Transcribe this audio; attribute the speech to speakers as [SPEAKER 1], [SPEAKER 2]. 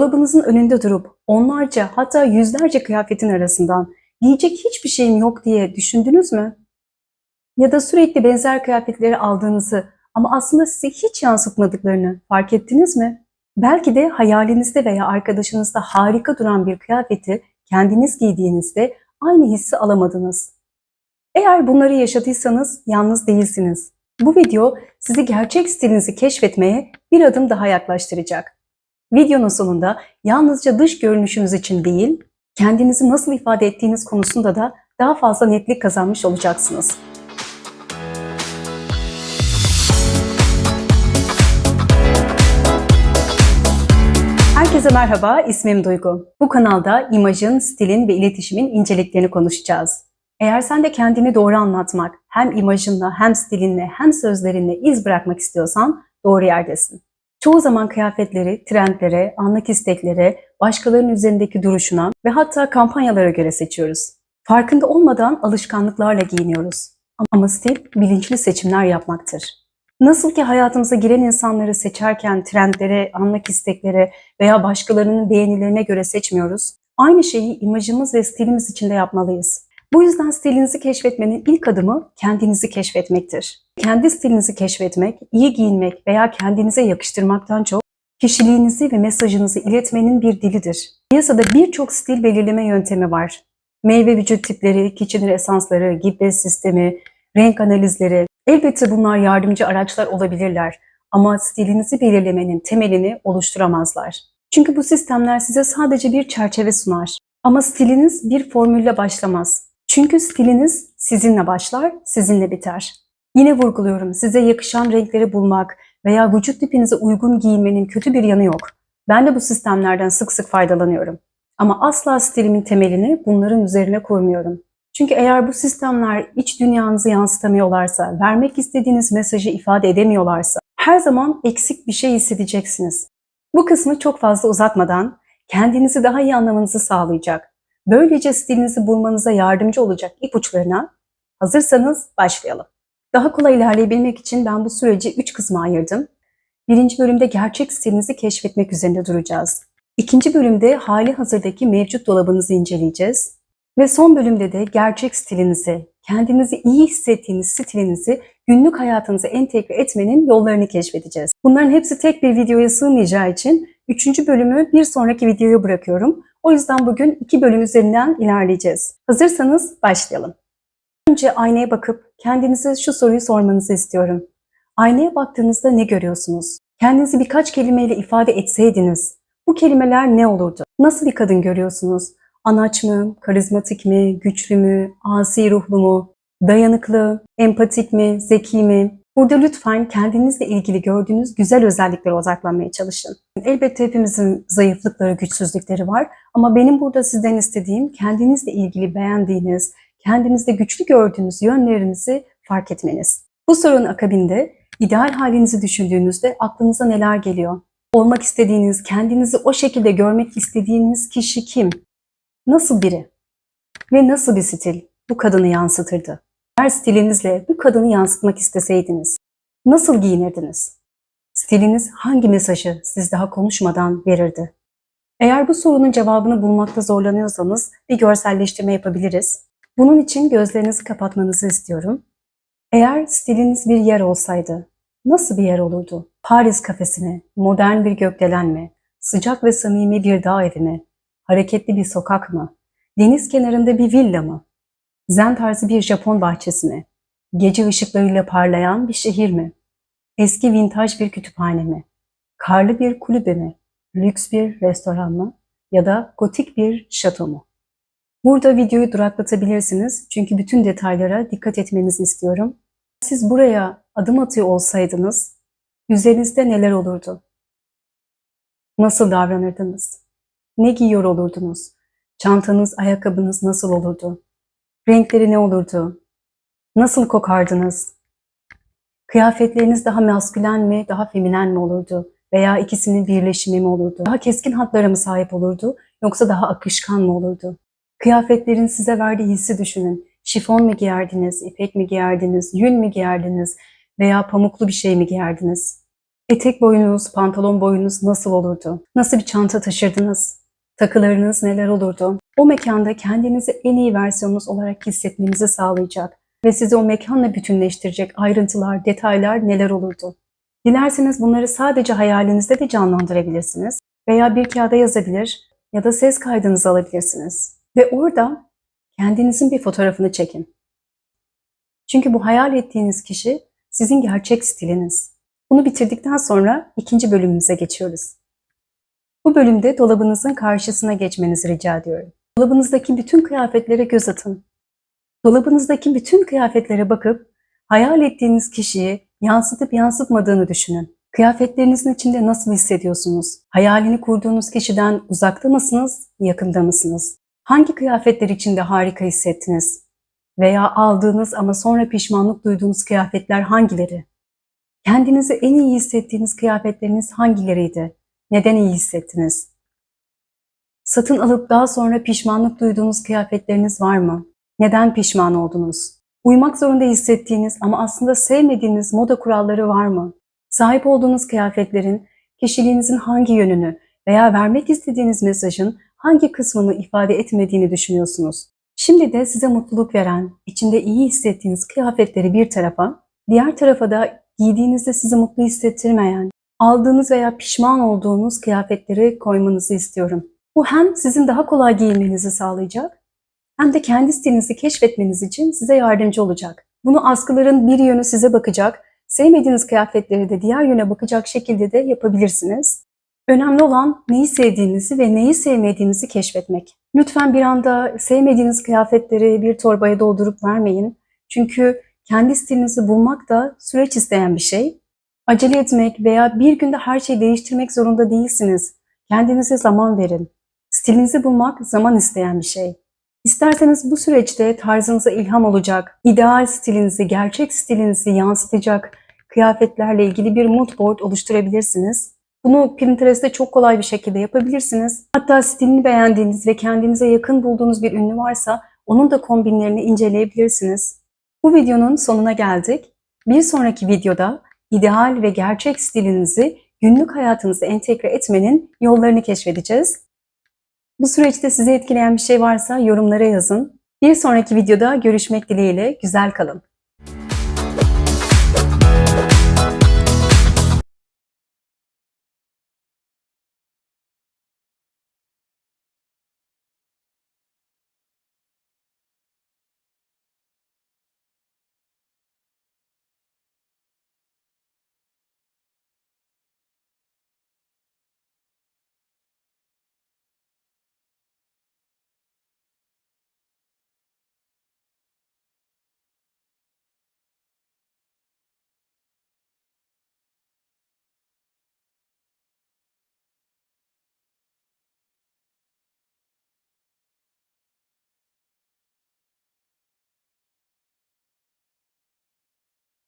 [SPEAKER 1] Dolabınızın önünde durup onlarca hatta yüzlerce kıyafetin arasından giyecek hiçbir şeyim yok diye düşündünüz mü? Ya da sürekli benzer kıyafetleri aldığınızı ama aslında size hiç yansıtmadıklarını fark ettiniz mi? Belki de hayalinizde veya arkadaşınızda harika duran bir kıyafeti kendiniz giydiğinizde aynı hissi alamadınız. Eğer bunları yaşadıysanız yalnız değilsiniz. Bu video sizi gerçek stilinizi keşfetmeye bir adım daha yaklaştıracak. Videonun sonunda yalnızca dış görünüşünüz için değil, kendinizi nasıl ifade ettiğiniz konusunda da daha fazla netlik kazanmış olacaksınız. Herkese merhaba, ismim Duygu. Bu kanalda imajın, stilin ve iletişimin inceliklerini konuşacağız. Eğer sen de kendini doğru anlatmak, hem imajınla, hem stilinle, hem sözlerinle iz bırakmak istiyorsan doğru yerdesin. Çoğu zaman kıyafetleri, trendlere, anlık isteklere, başkalarının üzerindeki duruşuna ve hatta kampanyalara göre seçiyoruz. Farkında olmadan alışkanlıklarla giyiniyoruz. Ama stil bilinçli seçimler yapmaktır. Nasıl ki hayatımıza giren insanları seçerken trendlere, anlık isteklere veya başkalarının beğenilerine göre seçmiyoruz, aynı şeyi imajımız ve stilimiz için de yapmalıyız. Bu yüzden stilinizi keşfetmenin ilk adımı kendinizi keşfetmektir. Kendi stilinizi keşfetmek, iyi giyinmek veya kendinize yakıştırmaktan çok kişiliğinizi ve mesajınızı iletmenin bir dilidir. Piyasada birçok stil belirleme yöntemi var. Meyve vücut tipleri, Kitchener esansları, Gibbs sistemi, renk analizleri. Elbette bunlar yardımcı araçlar olabilirler ama stilinizi belirlemenin temelini oluşturamazlar. Çünkü bu sistemler size sadece bir çerçeve sunar. Ama stiliniz bir formülle başlamaz. Çünkü stiliniz sizinle başlar, sizinle biter. Yine vurguluyorum, size yakışan renkleri bulmak veya vücut tipinize uygun giyinmenin kötü bir yanı yok. Ben de bu sistemlerden sık sık faydalanıyorum. Ama asla stilimin temelini bunların üzerine kurmuyorum. Çünkü eğer bu sistemler iç dünyanızı yansıtamıyorlarsa, vermek istediğiniz mesajı ifade edemiyorlarsa, her zaman eksik bir şey hissedeceksiniz. Bu kısmı çok fazla uzatmadan kendinizi daha iyi anlamanızı sağlayacak, böylece stilinizi bulmanıza yardımcı olacak ipuçlarına hazırsanız başlayalım. Daha kolay ilerleyebilmek için ben bu süreci 3 kısma ayırdım. Birinci bölümde gerçek stilinizi keşfetmek üzerinde duracağız. İkinci bölümde hali hazırdaki mevcut dolabınızı inceleyeceğiz. Ve son bölümde de gerçek stilinizi, kendinizi iyi hissettiğiniz stilinizi günlük hayatınıza entegre etmenin yollarını keşfedeceğiz. Bunların hepsi tek bir videoya sığmayacağı için üçüncü bölümü bir sonraki videoya bırakıyorum. O yüzden bugün iki bölüm üzerinden ilerleyeceğiz. Hazırsanız başlayalım. Önce aynaya bakıp kendinize şu soruyu sormanızı istiyorum. Aynaya baktığınızda ne görüyorsunuz? Kendinizi birkaç kelimeyle ifade etseydiniz, bu kelimeler ne olurdu? Nasıl bir kadın görüyorsunuz? Anaç mı, karizmatik mi, güçlü mü, asi ruhlu mu, dayanıklı, empatik mi, zeki mi? Burada lütfen kendinizle ilgili gördüğünüz güzel özelliklere odaklanmaya çalışın. Elbette hepimizin zayıflıkları, güçsüzlükleri var ama benim burada sizden istediğim kendinizle ilgili beğendiğiniz, kendinizde güçlü gördüğünüz yönlerinizi fark etmeniz. Bu sorunun akabinde ideal halinizi düşündüğünüzde aklınıza neler geliyor? Olmak istediğiniz, kendinizi o şekilde görmek istediğiniz kişi kim? Nasıl biri? Ve nasıl bir stil bu kadını yansıtırdı? Her stilinizle bu kadını yansıtmak isteseydiniz, nasıl giyinirdiniz? Stiliniz hangi mesajı siz daha konuşmadan verirdi? Eğer bu sorunun cevabını bulmakta zorlanıyorsanız bir görselleştirme yapabiliriz. Bunun için gözlerinizi kapatmanızı istiyorum. Eğer stiliniz bir yer olsaydı, nasıl bir yer olurdu? Paris kafesi mi? Modern bir gökdelen mi? Sıcak ve samimi bir dağ evi mi? Hareketli bir sokak mı? Deniz kenarında bir villa mı? Zen tarzı bir Japon bahçesi mi? Gece ışıklarıyla parlayan bir şehir mi? Eski vintaj bir kütüphane mi? Karlı bir kulübe mi? Lüks bir restoran mı? Ya da gotik bir şato mu? Burada videoyu duraklatabilirsiniz çünkü bütün detaylara dikkat etmenizi istiyorum. Siz buraya adım atıyor olsaydınız üzerinizde neler olurdu? Nasıl davranırdınız? Ne giyiyor olurdunuz? Çantanız, ayakkabınız nasıl olurdu? Renkleri ne olurdu? Nasıl kokardınız? Kıyafetleriniz daha maskülen mi, daha feminen mi olurdu? Veya ikisinin birleşimi mi olurdu? Daha keskin hatlara mı sahip olurdu? Yoksa daha akışkan mı olurdu? Kıyafetlerin size verdiği hissi düşünün. Şifon mu giyerdiniz, ipek mi giyerdiniz, yün mü giyerdiniz veya pamuklu bir şey mi giyerdiniz? Etek boyunuz, pantolon boyunuz nasıl olurdu? Nasıl bir çanta taşırdınız? Takılarınız neler olurdu? O mekanda kendinizi en iyi versiyonunuz olarak hissetmenizi sağlayacak ve sizi o mekanla bütünleştirecek ayrıntılar, detaylar neler olurdu? Dilerseniz bunları sadece hayalinizde de canlandırabilirsiniz veya bir kağıda yazabilir ya da ses kaydınızı alabilirsiniz. Ve orada kendinizin bir fotoğrafını çekin. Çünkü bu hayal ettiğiniz kişi sizin gerçek stiliniz. Bunu bitirdikten sonra ikinci bölümümüze geçiyoruz. Bu bölümde dolabınızın karşısına geçmenizi rica ediyorum. Dolabınızdaki bütün kıyafetlere göz atın. Dolabınızdaki bütün kıyafetlere bakıp hayal ettiğiniz kişiyi yansıtıp yansıtmadığını düşünün. Kıyafetlerinizin içinde nasıl hissediyorsunuz? Hayalini kurduğunuz kişiden uzakta mısınız, yakında mısınız? Hangi kıyafetler içinde harika hissettiniz? Veya aldığınız ama sonra pişmanlık duyduğunuz kıyafetler hangileri? Kendinizi en iyi hissettiğiniz kıyafetleriniz hangileriydi? Neden iyi hissettiniz? Satın alıp daha sonra pişmanlık duyduğunuz kıyafetleriniz var mı? Neden pişman oldunuz? Uymak zorunda hissettiğiniz ama aslında sevmediğiniz moda kuralları var mı? Sahip olduğunuz kıyafetlerin kişiliğinizin hangi yönünü veya vermek istediğiniz mesajın hangi kısmını ifade etmediğini düşünüyorsunuz? Şimdi de size mutluluk veren, içinde iyi hissettiğiniz kıyafetleri bir tarafa, diğer tarafa da giydiğinizde sizi mutlu hissettirmeyen, aldığınız veya pişman olduğunuz kıyafetleri koymanızı istiyorum. Bu hem sizin daha kolay giyinmenizi sağlayacak, hem de kendi stilinizi keşfetmeniz için size yardımcı olacak. Bunu askıların bir yönü size bakacak, sevmediğiniz kıyafetleri de diğer yöne bakacak şekilde de yapabilirsiniz. Önemli olan neyi sevdiğinizi ve neyi sevmediğinizi keşfetmek. Lütfen bir anda sevmediğiniz kıyafetleri bir torbaya doldurup vermeyin. Çünkü kendi stilinizi bulmak da süreç isteyen bir şey. Acele etmek veya bir günde her şeyi değiştirmek zorunda değilsiniz. Kendinize zaman verin. Stilinizi bulmak zaman isteyen bir şey. İsterseniz bu süreçte tarzınıza ilham olacak, ideal stilinizi, gerçek stilinizi yansıtacak kıyafetlerle ilgili bir mood board oluşturabilirsiniz. Bunu Pinterest'te çok kolay bir şekilde yapabilirsiniz. Hatta stilini beğendiğiniz ve kendinize yakın bulduğunuz bir ünlü varsa onun da kombinlerini inceleyebilirsiniz. Bu videonun sonuna geldik. Bir sonraki videoda ideal ve gerçek stilinizi günlük hayatınıza entegre etmenin yollarını keşfedeceğiz. Bu süreçte sizi etkileyen bir şey varsa yorumlara yazın. Bir sonraki videoda görüşmek dileğiyle güzel kalın.